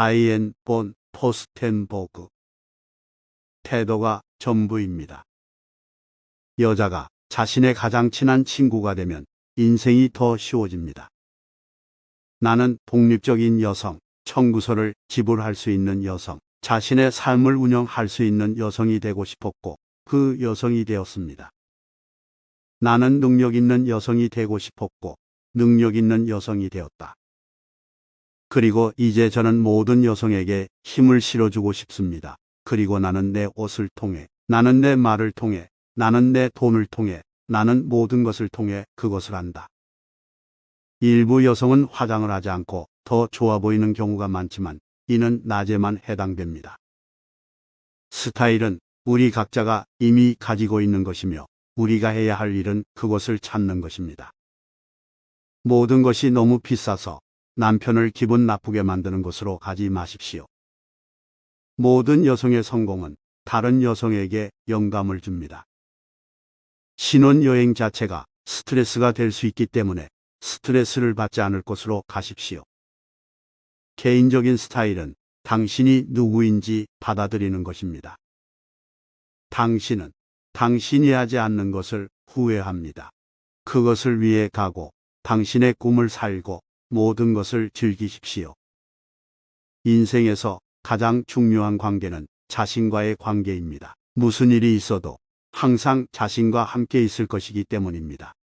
하이엔 본 포스텐버그. 태도가 전부입니다. 여자가 자신의 가장 친한 친구가 되면 인생이 더 쉬워집니다. 나는 독립적인 여성, 청구서를 지불할 수 있는 여성, 자신의 삶을 운영할 수 있는 여성이 되고 싶었고 그 여성이 되었습니다. 나는 능력 있는 여성이 되고 싶었고 능력 있는 여성이 되었다. 그리고 이제 저는 모든 여성에게 힘을 실어주고 싶습니다. 그리고 나는 내 옷을 통해, 나는 내 말을 통해, 나는 내 돈을 통해, 나는 모든 것을 통해 그것을 한다. 일부 여성은 화장을 하지 않고 더 좋아 보이는 경우가 많지만 이는 낮에만 해당됩니다. 스타일은 우리 각자가 이미 가지고 있는 것이며 우리가 해야 할 일은 그것을 찾는 것입니다. 모든 것이 너무 비싸서 남편을 기분 나쁘게 만드는 곳으로 가지 마십시오. 모든 여성의 성공은 다른 여성에게 영감을 줍니다. 신혼여행 자체가 스트레스가 될 수 있기 때문에 스트레스를 받지 않을 곳으로 가십시오. 개인적인 스타일은 당신이 누구인지 받아들이는 것입니다. 당신은 당신이 하지 않는 것을 후회합니다. 그것을 위해 가고 당신의 꿈을 살고 모든 것을 즐기십시오. 인생에서 가장 중요한 관계는 자신과의 관계입니다. 무슨 일이 있어도 항상 자신과 함께 있을 것이기 때문입니다.